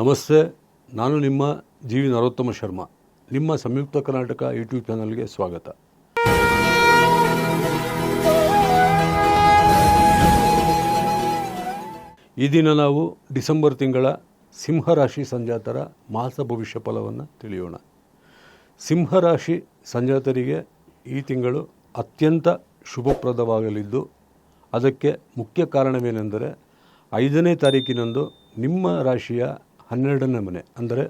ನಮಸ್ತೆ, ನಾನು ನಿಮ್ಮ ಜಿ ವಿ ನರೋತ್ತಮ ಶರ್ಮಾ. ನಿಮ್ಮ ಸಂಯುಕ್ತ ಕರ್ನಾಟಕ ಯೂಟ್ಯೂಬ್ ಚಾನಲ್ಗೆ ಸ್ವಾಗತ. ಈ ದಿನ ನಾವು ಡಿಸೆಂಬರ್ ತಿಂಗಳ ಸಿಂಹರಾಶಿ ಸಂಜಾತರ ಮಾಸ ಭವಿಷ್ಯ ಫಲವನ್ನು ತಿಳಿಯೋಣ. ಸಿಂಹರಾಶಿ ಸಂಜಾತರಿಗೆ ಈ ತಿಂಗಳು ಅತ್ಯಂತ ಶುಭಪ್ರದವಾಗಲಿದ್ದು, ಅದಕ್ಕೆ ಮುಖ್ಯ ಕಾರಣವೇನೆಂದರೆ ಐದನೇ ತಾರೀಕಿನಂದು ನಿಮ್ಮ ರಾಶಿಯ ಹನ್ನೆರಡನೇ ಮನೆ. ಅಂದರೆ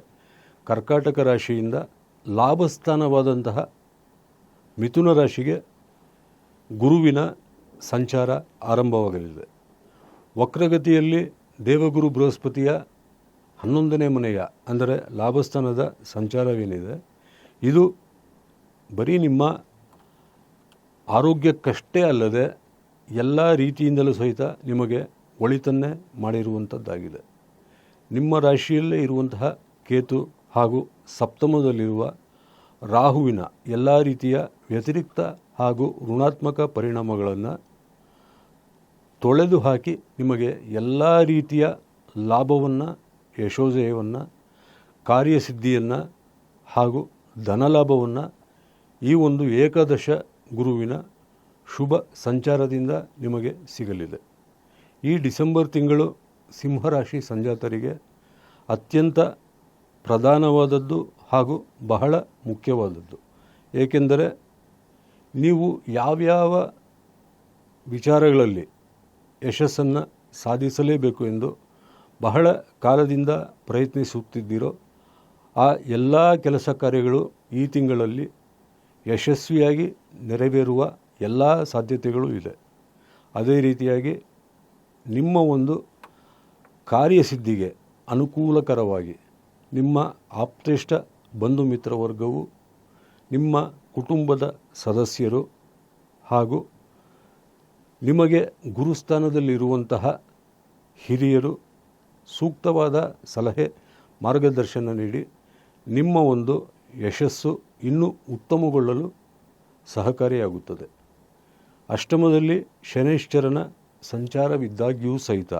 ಕರ್ಕಾಟಕ ರಾಶಿಯಿಂದ ಲಾಭಸ್ಥಾನವಾದಂತಹ ಮಿಥುನ ರಾಶಿಗೆ ಗುರುವಿನ ಸಂಚಾರ ಆರಂಭವಾಗಲಿದೆ. ವಕ್ರಗತಿಯಲ್ಲಿ ದೇವಗುರು ಬೃಹಸ್ಪತಿಯ ಹನ್ನೊಂದನೇ ಮನೆಯ, ಅಂದರೆ ಲಾಭಸ್ಥಾನದ ಸಂಚಾರವೇನಿದೆ, ಇದು ಬರೀ ನಿಮ್ಮ ಆರೋಗ್ಯಕ್ಕಷ್ಟೇ ಅಲ್ಲದೆ ಎಲ್ಲ ರೀತಿಯಿಂದಲೂ ಸಹಿತ ನಿಮಗೆ ಒಳಿತನ್ನೇ ಮಾಡಿರುವಂಥದ್ದಾಗಿದೆ ನಿಮ್ಮ ರಾಶಿಯಲ್ಲೇ ಇರುವಂತಹ ಕೇತು ಹಾಗೂ ಸಪ್ತಮದಲ್ಲಿರುವ ರಾಹುವಿನ ಎಲ್ಲ ರೀತಿಯ ವ್ಯತಿರಿಕ್ತ ಹಾಗೂ ಋಣಾತ್ಮಕ ಪರಿಣಾಮಗಳನ್ನು ತೊಳೆದು ಹಾಕಿ ನಿಮಗೆ ಎಲ್ಲ ರೀತಿಯ ಲಾಭವನ್ನು, ಯಶೋಜಯವನ್ನು, ಕಾರ್ಯಸಿದ್ಧಿಯನ್ನು ಹಾಗೂ ಧನಲಾಭವನ್ನು ಈ ಒಂದು ಏಕಾದಶ ಗುರುವಿನ ಶುಭ ಸಂಚಾರದಿಂದ ನಿಮಗೆ ಸಿಗಲಿದೆ. ಈ ಡಿಸೆಂಬರ್ ತಿಂಗಳು ಸಿಂಹರಾಶಿ ಸಂಜಾತರಿಗೆ ಅತ್ಯಂತ ಪ್ರಧಾನವಾದದ್ದು ಹಾಗೂ ಬಹಳ ಮುಖ್ಯವಾದದ್ದು. ಏಕೆಂದರೆ ನೀವು ಯಾವ್ಯಾವ ವಿಚಾರಗಳಲ್ಲಿ ಯಶಸ್ಸನ್ನು ಸಾಧಿಸಲೇಬೇಕು ಎಂದು ಬಹಳ ಕಾಲದಿಂದ ಪ್ರಯತ್ನಿಸುತ್ತಿದ್ದೀರೋ, ಆ ಎಲ್ಲ ಕೆಲಸ ಕಾರ್ಯಗಳು ಈ ತಿಂಗಳಲ್ಲಿ ಯಶಸ್ವಿಯಾಗಿ ನೆರವೇರುವ ಎಲ್ಲ ಸಾಧ್ಯತೆಗಳು ಇದೆ. ಅದೇ ರೀತಿಯಾಗಿ ನಿಮ್ಮ ಒಂದು ಕಾರ್ಯಸಿದ್ಧಿಗೆ ಅನುಕೂಲಕರವಾಗಿ ನಿಮ್ಮ ಆಪ್ತೇಷ್ಟ ಬಂಧು ಮಿತ್ರ ವರ್ಗವು ನಿಮ್ಮ ಕುಟುಂಬದ ಸದಸ್ಯರು ಹಾಗೂ ನಿಮಗೆ ಗುರುಸ್ಥಾನದಲ್ಲಿರುವಂತಹ ಹಿರಿಯರು ಸೂಕ್ತವಾದ ಸಲಹೆ ಮಾರ್ಗದರ್ಶನ ನೀಡಿ ನಿಮ್ಮ ಒಂದು ಯಶಸ್ಸು ಇನ್ನೂ ಉತ್ತಮಗೊಳ್ಳಲು ಸಹಕಾರಿಯಾಗುತ್ತದೆ. ಅಷ್ಟಮದಲ್ಲಿ ಶನೈಶ್ಚರನ ಸಂಚಾರವಿದ್ದಾಗ್ಯೂ ಸಹಿತ.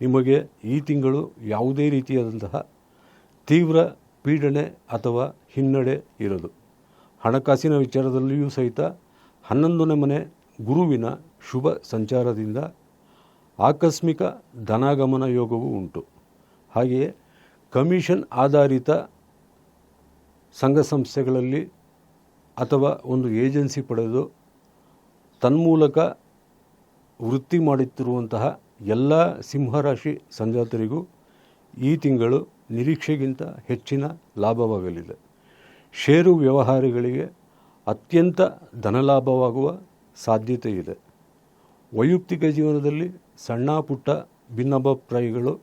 ನಿಮಗೆ ಈ ತಿಂಗಳು ಯಾವುದೇ ರೀತಿಯಾದಂತಹ ತೀವ್ರ ಪೀಡನೆ ಅಥವಾ ಹಿನ್ನಡೆ ಇರದು. ಹಣಕಾಸಿನ ವಿಚಾರದಲ್ಲಿಯೂ ಸಹಿತ ಹನ್ನೊಂದನೇ ಮನೆ ಗುರುವಿನ ಶುಭ ಸಂಚಾರದಿಂದ ಆಕಸ್ಮಿಕ ಧನಾಗಮನ ಯೋಗವೂ ಉಂಟು. ಹಾಗೆಯೇ ಕಮಿಷನ್ ಆಧಾರಿತ ಸಂಘ ಸಂಸ್ಥೆಗಳಲ್ಲಿ ಅಥವಾ ಒಂದು ಏಜೆನ್ಸಿ ಪಡೆದು ತನ್ಮೂಲಕ ವೃತ್ತಿ ಮಾಡುತ್ತಿರುವಂತಹ ಎಲ್ಲ ಸಿಂಹರಾಶಿ ಸಂಜಾತರಿಗೂ ಈ ತಿಂಗಳು ನಿರೀಕ್ಷೆಗಿಂತ ಹೆಚ್ಚಿನ ಲಾಭವಾಗಲಿದೆ. ಷೇರು ವ್ಯವಹಾರಗಳಿಗೆ ಅತ್ಯಂತ ಧನಲಾಭವಾಗುವ ಸಾಧ್ಯತೆ ಇದೆ. ವೈಯಕ್ತಿಕ ಜೀವನದಲ್ಲಿ ಸಣ್ಣ ಪುಟ್ಟ ಭಿನ್ನಾಭಿಪ್ರಾಯಗಳು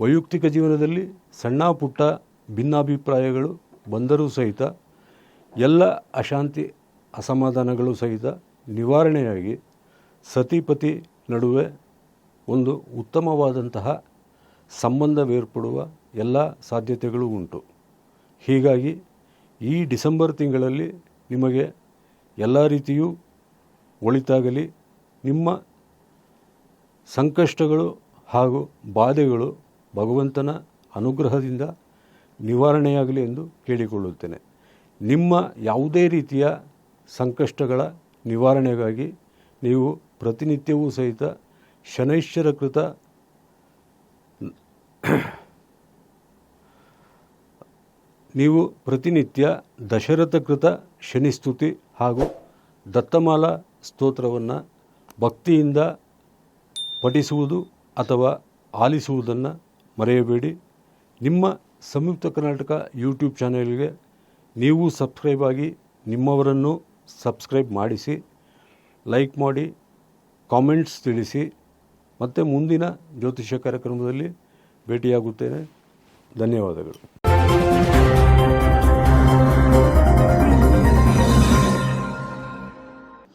ವೈಯಕ್ತಿಕ ಜೀವನದಲ್ಲಿ ಸಣ್ಣ ಪುಟ್ಟ ಭಿನ್ನಾಭಿಪ್ರಾಯಗಳು ಬಂದರೂ ಸಹಿತ ಎಲ್ಲ ಅಶಾಂತಿ ಅಸಮಾಧಾನಗಳು ಸಹಿತ ನಿವಾರಣೆಯಾಗಿ ಸತಿಪತಿ ನಡುವೆ ಒಂದು ಉತ್ತಮವಾದಂತಹ ಸಂಬಂಧವೇರ್ಪಡುವ ಎಲ್ಲ ಸಾಧ್ಯತೆಗಳು ಉಂಟು. ಹೀಗಾಗಿ ಈ ಡಿಸೆಂಬರ್ ತಿಂಗಳಲ್ಲಿ ನಿಮಗೆ ಎಲ್ಲ ರೀತಿಯೂ ಒಳಿತಾಗಲಿ. ನಿಮ್ಮ ಸಂಕಷ್ಟಗಳು ಹಾಗೂ ಬಾಧೆಗಳು ಭಗವಂತನ ಅನುಗ್ರಹದಿಂದ ನಿವಾರಣೆಯಾಗಲಿ ಎಂದು ಕೇಳಿಕೊಳ್ಳುತ್ತೇನೆ. ನಿಮ್ಮ ಯಾವುದೇ ರೀತಿಯ ಸಂಕಷ್ಟಗಳ ನಿವಾರಣೆಗಾಗಿ ನೀವು ಪ್ರತಿನಿತ್ಯವೂ ಸಹಿತ ಶನೈಶ್ವರ ಕೃತ ನೀವು ಪ್ರತಿನಿತ್ಯ ದಶರಥ ಕೃತ, ಶನಿಸ್ತುತಿ ಹಾಗೂ ದತ್ತಮಾಲ ಸ್ತೋತ್ರವನ್ನು ಭಕ್ತಿಯಿಂದ ಪಠಿಸುವುದು ಅಥವಾ ಆಲಿಸುವುದನ್ನು ಮರೆಯಬೇಡಿ. ನಿಮ್ಮ ಸಂಯುಕ್ತ ಕರ್ನಾಟಕ ಯೂಟ್ಯೂಬ್ ಚಾನೆಲ್ಗೆ ನೀವು ಸಬ್ಸ್ಕ್ರೈಬ್ ಆಗಿ ನಿಮ್ಮವರನ್ನು ಸಬ್ಸ್ಕ್ರೈಬ್ ಮಾಡಿಸಿ. ಲೈಕ್ ಮಾಡಿ ಕಾಮೆಂಟ್ಸ್ ತಿಳಿಸಿ ಮತ್ತು ಮುಂದಿನ ಜ್ಯೋತಿಷ್ಯ ಕಾರ್ಯಕ್ರಮದಲ್ಲಿ ಭೇಟಿಯಾಗುತ್ತೇನೆ. ಧನ್ಯವಾದಗಳು.